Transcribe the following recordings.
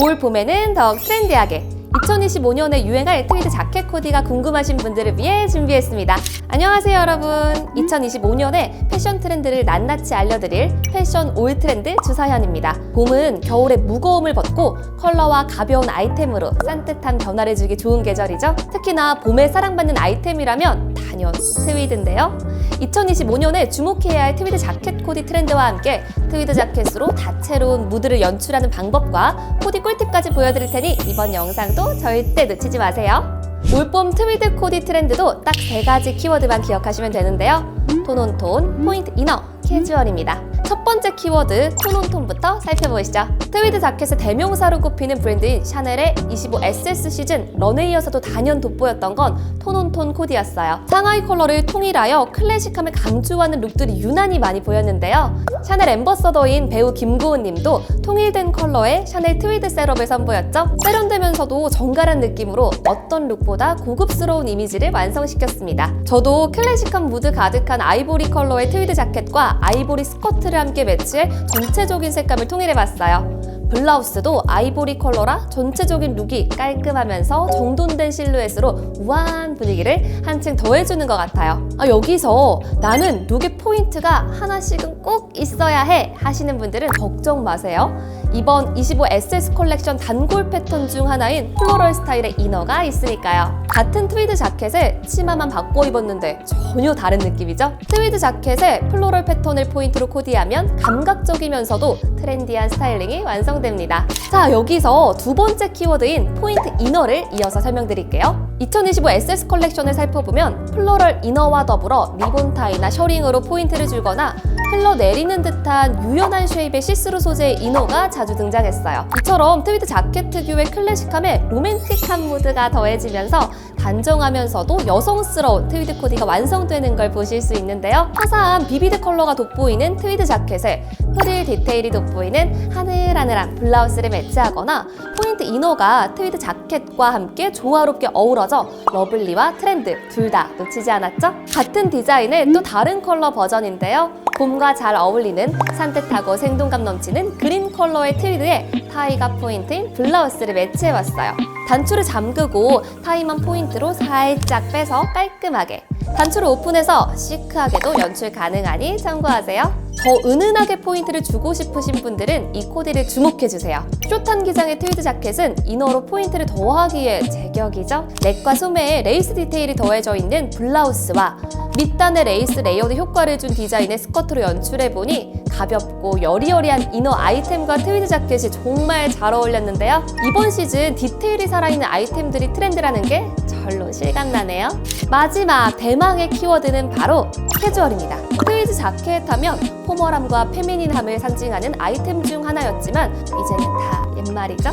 올 봄에는 더욱 트렌디하게 2025년에 유행할 트위드 자켓 코디가 궁금하신 분들을 위해 준비했습니다. 안녕하세요 여러분. 2025년에 패션 트렌드를 낱낱이 알려드릴 패션 올 트렌드 주사현입니다. 봄은 겨울의 무거움을 벗고 컬러와 가벼운 아이템으로 산뜻한 변화를 주기 좋은 계절이죠. 특히나 봄에 사랑받는 아이템이라면 단연 트위드인데요. 2025년에 주목해야 할 트위드 자켓 코디 트렌드와 함께 트위드 자켓으로 다채로운 무드를 연출하는 방법과 코디 꿀팁까지 보여드릴 테니 이번 영상 도 절대 놓치지 마세요. 올봄 트위드 코디 트렌드도 딱 세 가지 키워드만 기억하시면 되는데요. 톤온톤, 포인트 이너, 캐주얼입니다. 첫 번째 키워드 톤온톤부터 살펴보시죠. 트위드 자켓의 대명사로 꼽히는 브랜드인 샤넬의 25 SS 시즌 런웨이에서도 단연 돋보였던 건 톤온톤 코디였어요. 상하이 컬러를 통일하여 클래식함을 강조하는 룩들이 유난히 많이 보였는데요. 샤넬 엠버서더인 배우 김고은 님도 통일된 컬러의 샤넬 트위드 셋업을 선보였죠. 세련되면서도 정갈한 느낌으로 어떤 룩보다 고급스러운 이미지를 완성시켰습니다. 저도 클래식한 무드 가득한 아이보리 컬러의 트위드 자켓과 아이보리 스커트를 함께 매치해 전체적인 색감을 통일해봤어요. 블라우스도 아이보리 컬러라 전체적인 룩이 깔끔하면서 정돈된 실루엣으로 우아한 분위기를 한층 더해주는 것 같아요. 아, 여기서 나는 룩의 포인트가 하나씩은 꼭 있어야 해 하시는 분들은 걱정 마세요. 이번 25SS 컬렉션 단골 패턴 중 하나인 플로럴 스타일의 이너가 있으니까요. 같은 트위드 자켓에 치마만 바꿔 입었는데 전혀 다른 느낌이죠? 트위드 자켓에 플로럴 패턴을 포인트로 코디하면 감각적이면서도 트렌디한 스타일링이 완성됩니다. 자, 여기서 두 번째 키워드인 포인트 이너를 이어서 설명드릴게요. 2025 SS 컬렉션을 살펴보면 플로럴 이너와 더불어 리본 타이나 셔링으로 포인트를 주거나 흘러내리는 듯한 유연한 쉐입의 시스루 소재의 이너가 자주 등장했어요. 이처럼 트위드 자켓 특유의 클래식함에 로맨틱한 무드가 더해지면서 단정하면서도 여성스러운 트위드 코디가 완성되는 걸 보실 수 있는데요. 화사한 비비드 컬러가 돋보이는 트위드 자켓에 프릴 디테일이 돋보이는 하늘하늘한 블라우스를 매치하거나 포인트 이너가 트위드 자켓과 함께 조화롭게 어우러져 러블리와 트렌드 둘 다 놓치지 않았죠? 같은 디자인의 또 다른 컬러 버전인데요. 봄과 잘 어울리는 산뜻하고 생동감 넘치는 그린 컬러의 트위드에 타이가 포인트인 블라우스를 매치해봤어요. 단추를 잠그고 타이만 포인트로 살짝 빼서 깔끔하게 단추를 오픈해서 시크하게도 연출 가능하니 참고하세요. 더 은은하게 포인트를 주고 싶으신 분들은 이 코디를 주목해주세요. 숏한 기장의 트위드 자켓은 이너로 포인트를 더하기에 제격이죠. 넥과 소매에 레이스 디테일이 더해져 있는 블라우스와 밑단의 레이스 레이어드 효과를 준 디자인의 스커트로 연출해보니 가볍고 여리여리한 이너 아이템과 트위드 자켓이 정말 잘 어울렸는데요. 이번 시즌 디테일이 살아있는 아이템들이 트렌드라는 게 절로 실감나네요. 마지막 대망의 키워드는 바로 캐주얼입니다. 트위드 자켓 하면 포멀함과 페미닌함을 상징하는 아이템 중 하나였지만 이제는 다 옛말이죠.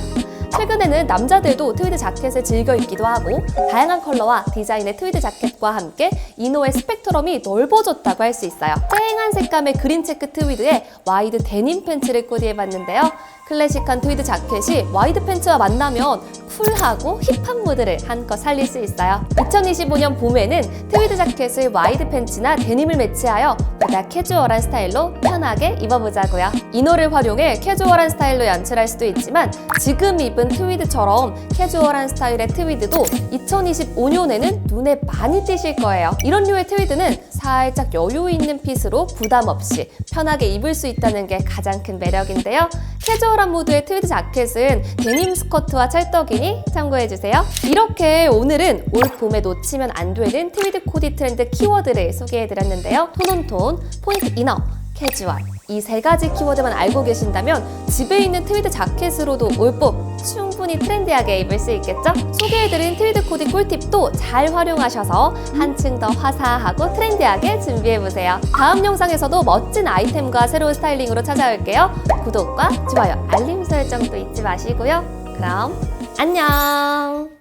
최근에는 남자들도 트위드 자켓을 즐겨 입기도 하고 다양한 컬러와 디자인의 트위드 자켓과 함께 이너의 스펙트럼이 넓어졌다고 할 수 있어요. 쨍한 색감의 그린 체크 트위드에 와이드 데님 팬츠를 코디해봤는데요. 클래식한 트위드 자켓이 와이드 팬츠와 만나면 쿨하고 힙한 무드를 한껏 살릴 수 있어요. 2025년 봄에는 트위드 자켓을 와이드 팬츠나 데님을 매치하여 보다 캐주얼한 스타일로 편하게 입어보자고요. 이너를 활용해 캐주얼한 스타일로 연출할 수도 있지만 지금 입은 트위드처럼 캐주얼한 스타일의 트위드도 2025년에는 눈에 많이 띄실 거예요. 이런 류의 트위드는 살짝 여유 있는 핏으로 부담 없이 편하게 입을 수 있다는 게 가장 큰 매력인데요. 캐주얼한 무드의 트위드 자켓은 데님 스커트와 찰떡이니 참고해주세요. 이렇게 오늘은 올 봄에 놓치면 안 되는 트위드 코디 트렌드 키워드를 소개해드렸는데요. 톤온톤, 포인트 이너, 캐주얼 이 세 가지 키워드만 알고 계신다면 집에 있는 트위드 자켓으로도 올봄 충분히 트렌디하게 입을 수 있겠죠? 소개해드린 트위드 코디 꿀팁도 잘 활용하셔서 한층 더 화사하고 트렌디하게 준비해보세요. 다음 영상에서도 멋진 아이템과 새로운 스타일링으로 찾아올게요. 구독과 좋아요, 알림 설정도 잊지 마시고요. 그럼 안녕!